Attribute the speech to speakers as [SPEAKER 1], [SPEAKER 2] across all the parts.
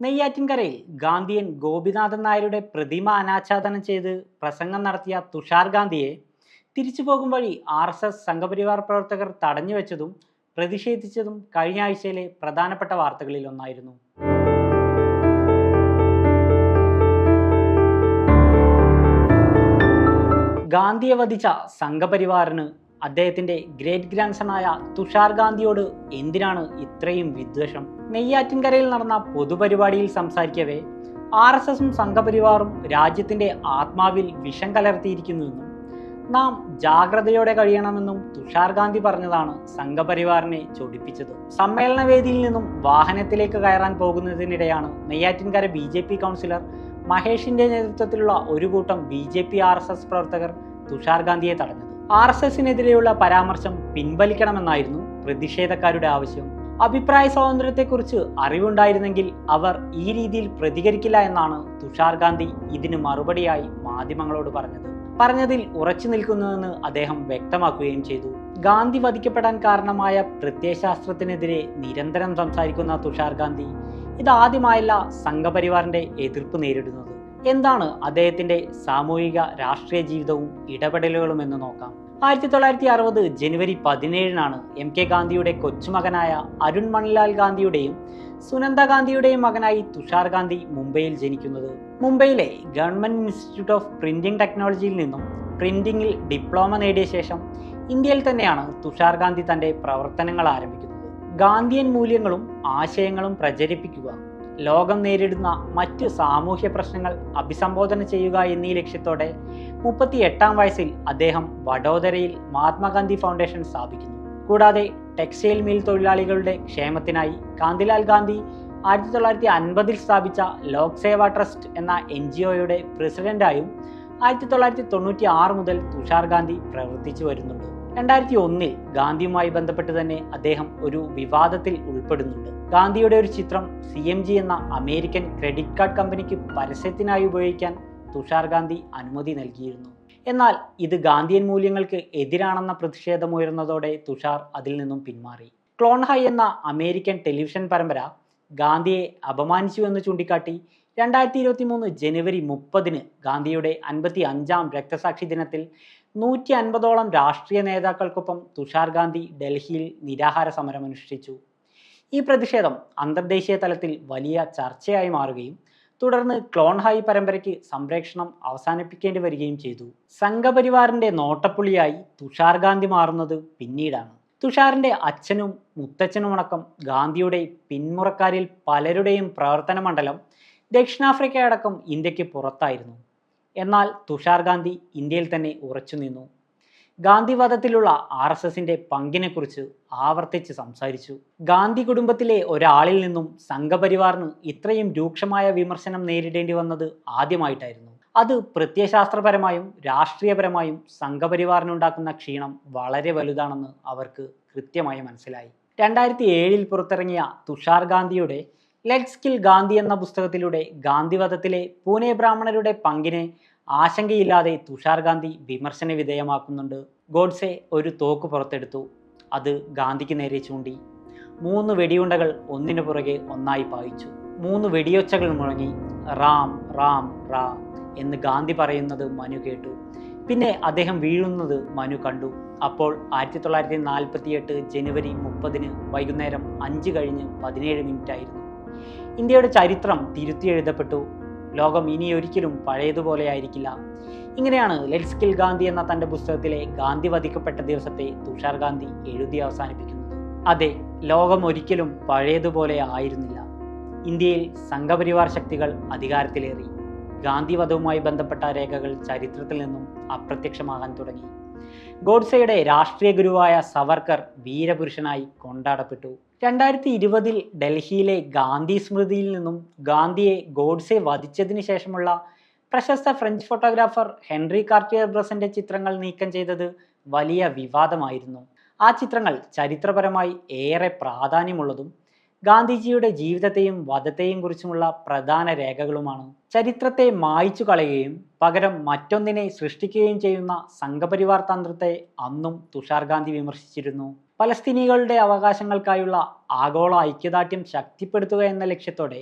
[SPEAKER 1] നെയ്യാറ്റിൻകരയിൽ ഗാന്ധിയൻ ഗോപിനാഥൻ നായരുടെ പ്രതിമ അനാച്ഛാദനം ചെയ്ത് പ്രസംഗം നടത്തിയ തുഷാർ ഗാന്ധിയെ തിരിച്ചു പോകും വഴി ആർ എസ് എസ് സംഘപരിവാർ പ്രവർത്തകർ തടഞ്ഞു വെച്ചതും പ്രതിഷേധിച്ചതും കഴിഞ്ഞ ആഴ്ചയിലെ പ്രധാനപ്പെട്ട വാർത്തകളിൽ ഒന്നായിരുന്നു. ഗാന്ധിയെ വധിച്ച സംഘപരിവാറിന് അദ്ദേഹത്തിന്റെ ഗ്രേറ്റ് ഗ്രാൻഡ് സണായ തുഷാർ ഗാന്ധിയോട് എന്തിനാണ് ഇത്രയും വിദ്വേഷം? നെയ്യാറ്റിൻകരയിൽ നടന്ന പൊതുപരിപാടിയിൽ സംസാരിക്കവേ ആർ എസ് എസും സംഘപരിവാറും രാജ്യത്തിന്റെ ആത്മാവിൽ വിഷം കലർത്തിയിരിക്കുന്നുവെന്നും നാം ജാഗ്രതയോടെ കഴിയണമെന്നും തുഷാർ ഗാന്ധി പറഞ്ഞതാണ് സംഘപരിവാറിനെ ചൊടിപ്പിച്ചത്. സമ്മേളനവേദിയിൽ നിന്നും വാഹനത്തിലേക്ക് കയറാൻ പോകുന്നതിനിടെയാണ് Neyyattinkara B J P councillor മഹേഷിന്റെ നേതൃത്വത്തിലുള്ള ഒരു കൂട്ടം B J P R S S പ്രവർത്തകർ തുഷാർ ഗാന്ധിയെ തടഞ്ഞത്. ആർ എസ് എസിനെതിരെയുള്ള പരാമർശം പിൻവലിക്കണമെന്നായിരുന്നു പ്രതിഷേധക്കാരുടെ ആവശ്യം. അഭിപ്രായ സ്വാതന്ത്ര്യത്തെക്കുറിച്ച് അറിവുണ്ടായിരുന്നെങ്കിൽ അവർ ഈ രീതിയിൽ പ്രതികരിക്കില്ല എന്നാണ് തുഷാർ ഗാന്ധി ഇതിന് മറുപടിയായി മാധ്യമങ്ങളോട് പറഞ്ഞത്. പറഞ്ഞതിൽ ഉറച്ചു നിൽക്കുന്നുവെന്ന് അദ്ദേഹം വ്യക്തമാക്കുകയും ചെയ്തു. ഗാന്ധി വധിക്കപ്പെടാൻ കാരണമായ പ്രത്യയശാസ്ത്രത്തിനെതിരെ നിരന്തരം സംസാരിക്കുന്ന തുഷാർ ഗാന്ധി ഇതാദ്യമായല്ല സംഘപരിവാറിന്റെ എതിർപ്പ് നേരിടുന്നത്. എന്താണ് അദ്ദേഹത്തിന്റെ സാമൂഹിക രാഷ്ട്രീയ ജീവിതവും ഇടപെടലുകളും എന്ന് നോക്കാം. ആയിരത്തി തൊള്ളായിരത്തി അറുപത് ജനുവരി പതിനേഴിനാണ് എം കെ ഗാന്ധിയുടെ കൊച്ചുമകനായ അരുൺ മണിലാൽ ഗാന്ധിയുടെയും സുനന്ദ ഗാന്ധിയുടെയും മകനായി തുഷാർ ഗാന്ധി മുംബൈയിൽ ജനിക്കുന്നത്. മുംബൈയിലെ ഗവൺമെന്റ് ഇൻസ്റ്റിറ്റ്യൂട്ട് ഓഫ് പ്രിന്റിംഗ് ടെക്നോളജിയിൽ നിന്നും പ്രിന്റിംഗിൽ ഡിപ്ലോമ നേടിയ ശേഷം ഇന്ത്യയിൽ തന്നെയാണ് തുഷാർ ഗാന്ധി തന്റെ പ്രവർത്തനങ്ങൾ ആരംഭിക്കുന്നത്. ഗാന്ധിയൻ മൂല്യങ്ങളും ആശയങ്ങളും പ്രചരിപ്പിക്കുക ലോകം നേരിടുന്ന മറ്റ് സാമൂഹ്യ പ്രശ്നങ്ങൾ അഭിസംബോധന ചെയ്യുക എന്നീ ലക്ഷ്യത്തോടെ മുപ്പത്തി എട്ടാം വയസ്സിൽ അദ്ദേഹം വഡോദരയിൽ മഹാത്മാഗാന്ധി ഫൗണ്ടേഷൻ സ്ഥാപിക്കുന്നു. കൂടാതെ ടെക്സ്റ്റൈൽ മിൽ തൊഴിലാളികളുടെ ക്ഷേമത്തിനായി കാന്തിലാൽ ഗാന്ധി ആയിരത്തി തൊള്ളായിരത്തി അൻപതിൽ സ്ഥാപിച്ച ലോക് സേവാ ട്രസ്റ്റ് എന്ന എൻ ജി ഒയുടെ പ്രസിഡന്റായും ആയിരത്തി തൊള്ളായിരത്തി തൊണ്ണൂറ്റി ആറ് മുതൽ തുഷാർ ഗാന്ധി പ്രവർത്തിച്ചു വരുന്നുണ്ട്. രണ്ടായിരത്തി ഒന്നിൽ ഗാന്ധിയുമായി ബന്ധപ്പെട്ട് തന്നെ അദ്ദേഹം ഒരു വിവാദത്തിൽ ഉൾപ്പെടുന്നുണ്ട്. ഗാന്ധിയുടെ ഒരു ചിത്രം സി എം ജി എന്ന അമേരിക്കൻ ക്രെഡിറ്റ് കാർഡ് കമ്പനിക്ക് പരസ്യത്തിനായി ഉപയോഗിക്കാൻ തുഷാർ ഗാന്ധി അനുമതി നൽകിയിരുന്നു. എന്നാൽ ഇത് ഗാന്ധിയൻ മൂല്യങ്ങൾക്ക് എതിരാണെന്ന പ്രതിഷേധമുയർന്നതോടെ തുഷാർ അതിൽ നിന്നും പിന്മാറി. ക്ലോൺ ഹൈ എന്ന അമേരിക്കൻ ടെലിവിഷൻ പരമ്പര ഗാന്ധിയെ അപമാനിച്ചു എന്ന് ചൂണ്ടിക്കാട്ടി രണ്ടായിരത്തി ഇരുപത്തി മൂന്ന് ജനുവരി മുപ്പതിന് ഗാന്ധിയുടെ അൻപത്തി അഞ്ചാം രക്തസാക്ഷി ദിനത്തിൽ നൂറ്റി അൻപതോളം രാഷ്ട്രീയ നേതാക്കൾക്കൊപ്പം തുഷാർ ഗാന്ധി ഡൽഹിയിൽ നിരാഹാര സമരം അനുഷ്ഠിച്ചു. ഈ പ്രതിഷേധം അന്തർദേശീയ തലത്തിൽ വലിയ ചർച്ചയായി മാറുകയും തുടർന്ന് ക്ലോൺ ഹൈ പരമ്പരയ്ക്ക് സംപ്രേഷണം അവസാനിപ്പിക്കേണ്ടി വരികയും ചെയ്തു. സംഘപരിവാറിന്റെ നോട്ടപ്പുള്ളിയായി തുഷാർ ഗാന്ധി മാറുന്നത് പിന്നീടാണ്. തുഷാറിന്റെ അച്ഛനും മുത്തച്ഛനുമടക്കം ഗാന്ധിയുടെ പിന്മുറക്കാരിൽ പലരുടെയും പ്രവർത്തന മണ്ഡലം ദക്ഷിണാഫ്രിക്ക അടക്കം ഇന്ത്യയ്ക്ക് പുറത്തായിരുന്നു. എന്നാൽ തുഷാർ ഗാന്ധി ഇന്ത്യയിൽ തന്നെ ഉറച്ചു നിന്നു. ഗാന്ധിവാദത്തിലുള്ള ആർ എസ് എസിന്റെ പങ്കിനെക്കുറിച്ച് ആവർത്തിച്ച് സംസാരിച്ചു. ഗാന്ധി കുടുംബത്തിലെ ഒരാളിൽ നിന്നും സംഘപരിവാറിന് ഇത്രയും രൂക്ഷമായ വിമർശനം നേരിടേണ്ടി വന്നത് ആദ്യമായിട്ടായിരുന്നു. അത് പ്രത്യയശാസ്ത്രപരമായും രാഷ്ട്രീയപരമായും സംഘപരിവാറിനുണ്ടാക്കുന്ന ക്ഷീണം വളരെ വലുതാണെന്ന് അവർക്ക് കൃത്യമായി മനസ്സിലായി. രണ്ടായിരത്തി ഏഴിൽ പുറത്തിറങ്ങിയ തുഷാർ ഗാന്ധിയുടെ ലെറ്റ്സ് കിൽ ഗാന്ധി എന്ന പുസ്തകത്തിലൂടെ ഗാന്ധിവധത്തിലെ പൂനെ ബ്രാഹ്മണരുടെ പങ്കിനെ ആശങ്കയില്ലാതെ തുഷാർ ഗാന്ധി വിമർശന വിധേയമാക്കുന്നുണ്ട്. ഗോഡ്സെ ഒരു തോക്ക് പുറത്തെടുത്തു. അത് ഗാന്ധിക്ക് നേരെ ചൂണ്ടി. മൂന്ന് വെടിയുണ്ടകൾ ഒന്നിനു പുറകെ ഒന്നായി പായിച്ചു. മൂന്ന് വെടിയൊച്ചകൾ മുഴങ്ങി റാം റാം റാ എന്ന് ഗാന്ധി പറയുന്നത് മനു കേട്ടു. പിന്നെ അദ്ദേഹം വീഴുന്നത് മനു കണ്ടു. അപ്പോൾ ആയിരത്തി തൊള്ളായിരത്തി നാൽപ്പത്തി എട്ട് ജനുവരി മുപ്പതിന് വൈകുന്നേരം അഞ്ച് കഴിഞ്ഞ് പതിനേഴ് മിനിറ്റ് ആയിരുന്നു ഇന്ത്യയുടെ ചരിത്രം തിരുത്തി എഴുതപ്പെട്ടു. ലോകം ഇനി ഒരിക്കലും പഴയതുപോലെ ആയിരിക്കില്ല. ഇങ്ങനെയാണ് ലെറ്റ്സ് കിൽ ഗാന്ധി എന്ന തന്റെ പുസ്തകത്തിലെ ഗാന്ധി വധിക്കപ്പെട്ട ദിവസത്തെ തുഷാർ ഗാന്ധി എഴുതി അവസാനിപ്പിക്കുന്നത്. അതെ ലോകം ഒരിക്കലും പഴയതുപോലെ ആയിരുന്നില്ല. ഇന്ത്യയിൽ സംഘപരിവാർ ശക്തികൾ അധികാരത്തിലേറി. ഗാന്ധി വധവുമായി ബന്ധപ്പെട്ട രേഖകൾ ചരിത്രത്തിൽ നിന്നും അപ്രത്യക്ഷമാകാൻ തുടങ്ങി. ഗോഡ്സെയുടെ രാഷ്ട്രീയ ഗുരുവായ സവർക്കർ വീരപുരുഷനായി കൊണ്ടാടപ്പെട്ടു. രണ്ടായിരത്തി ഇരുപതിൽ ഡൽഹിയിലെ ഗാന്ധി സ്മൃതിയിൽ നിന്നും ഗാന്ധിയെ ഗോഡ്സെ വധിച്ചതിന് ശേഷമുള്ള പ്രശസ്ത ഫ്രഞ്ച് ഫോട്ടോഗ്രാഫർ ഹെൻറി കാർട്ടിയർ ബ്രസന്റെ ചിത്രങ്ങൾ നീക്കം ചെയ്തത് വലിയ വിവാദമായിരുന്നു. ആ ചിത്രങ്ങൾ ചരിത്രപരമായി ഏറെ പ്രാധാന്യമുള്ളതും ഗാന്ധിജിയുടെ ജീവിതത്തെയും വധത്തെയും കുറിച്ചുമുള്ള പ്രധാന രേഖകളുമാണ്. ചരിത്രത്തെ മായ്ച്ചു കളയുകയും പകരം മറ്റൊന്നിനെ സൃഷ്ടിക്കുകയും ചെയ്യുന്ന സംഘപരിവാർ തന്ത്രത്തെ അന്നും തുഷാർ ഗാന്ധി വിമർശിച്ചിരുന്നു. പലസ്തീനികളുടെ അവകാശങ്ങൾക്കായുള്ള ആഗോള ഐക്യദാർഢ്യം ശക്തിപ്പെടുത്തുക എന്ന ലക്ഷ്യത്തോടെ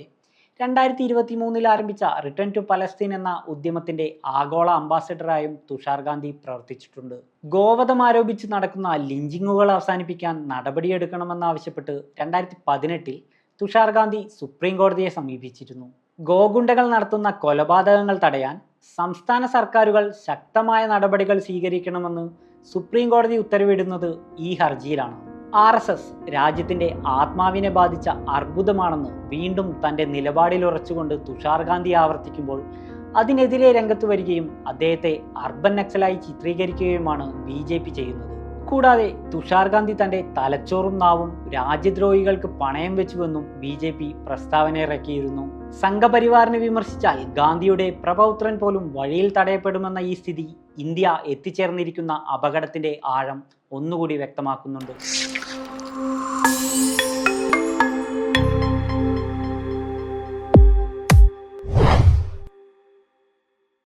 [SPEAKER 1] രണ്ടായിരത്തി ഇരുപത്തി മൂന്നിൽ ആരംഭിച്ച റിട്ടേൺ ടു പലസ്തീൻ എന്ന ഉദ്യമത്തിന്റെ ആഗോള അംബാസഡറായും തുഷാർ ഗാന്ധി പ്രവർത്തിച്ചിട്ടുണ്ട്. ഗോവധം ആരോപിച്ച് നടക്കുന്ന ലിഞ്ചിങ്ങുകൾ അവസാനിപ്പിക്കാൻ നടപടിയെടുക്കണമെന്നാവശ്യപ്പെട്ട് രണ്ടായിരത്തി പതിനെട്ടിൽ തുഷാർ ഗാന്ധി സുപ്രീം കോടതിയെ സമീപിച്ചിരുന്നു. ഗോഗുണ്ടകൾ നടത്തുന്ന കൊലപാതകങ്ങൾ തടയാൻ സംസ്ഥാന സർക്കാരുകൾ ശക്തമായ നടപടികൾ സ്വീകരിക്കണമെന്ന് സുപ്രീം കോടതി ഉത്തരവിടുന്നത് ഈ ഹർജിയിലാണ്. ആർ എസ് എസ് രാജ്യത്തിന്റെ ആത്മാവിനെ ബാധിച്ച അർബുദമാണെന്ന് വീണ്ടും തന്റെ നിലപാടിൽ ഉറച്ചുകൊണ്ട് തുഷാർ ഗാന്ധി ആവർത്തിക്കുമ്പോൾ അതിനെതിരെ രംഗത്ത് വരികയും അദ്ദേഹത്തെ അർബൻ നക്സലായി ചിത്രീകരിക്കുകയുമാണ് ബി ജെ പി ചെയ്യുന്നത്. കൂടാതെ തുഷാർ ഗാന്ധി തന്റെ തലച്ചോറും നാവും രാജ്യദ്രോഹികൾക്ക് പണയം വെച്ചുവെന്നും ബി ജെ പി പ്രസ്താവന ഇറക്കിയിരുന്നു. സംഘപരിവാറിനെ വിമർശിച്ചാൽ ഗാന്ധിയുടെ പ്രപൗത്രൻ പോലും വഴിയിൽ തടയപ്പെടുമെന്ന ഈ സ്ഥിതി ഇന്ത്യ എത്തിച്ചേർന്നിരിക്കുന്ന അപകടത്തിന്റെ ആഴം ഒന്നുകൂടി വ്യക്തമാക്കുന്നുണ്ട്.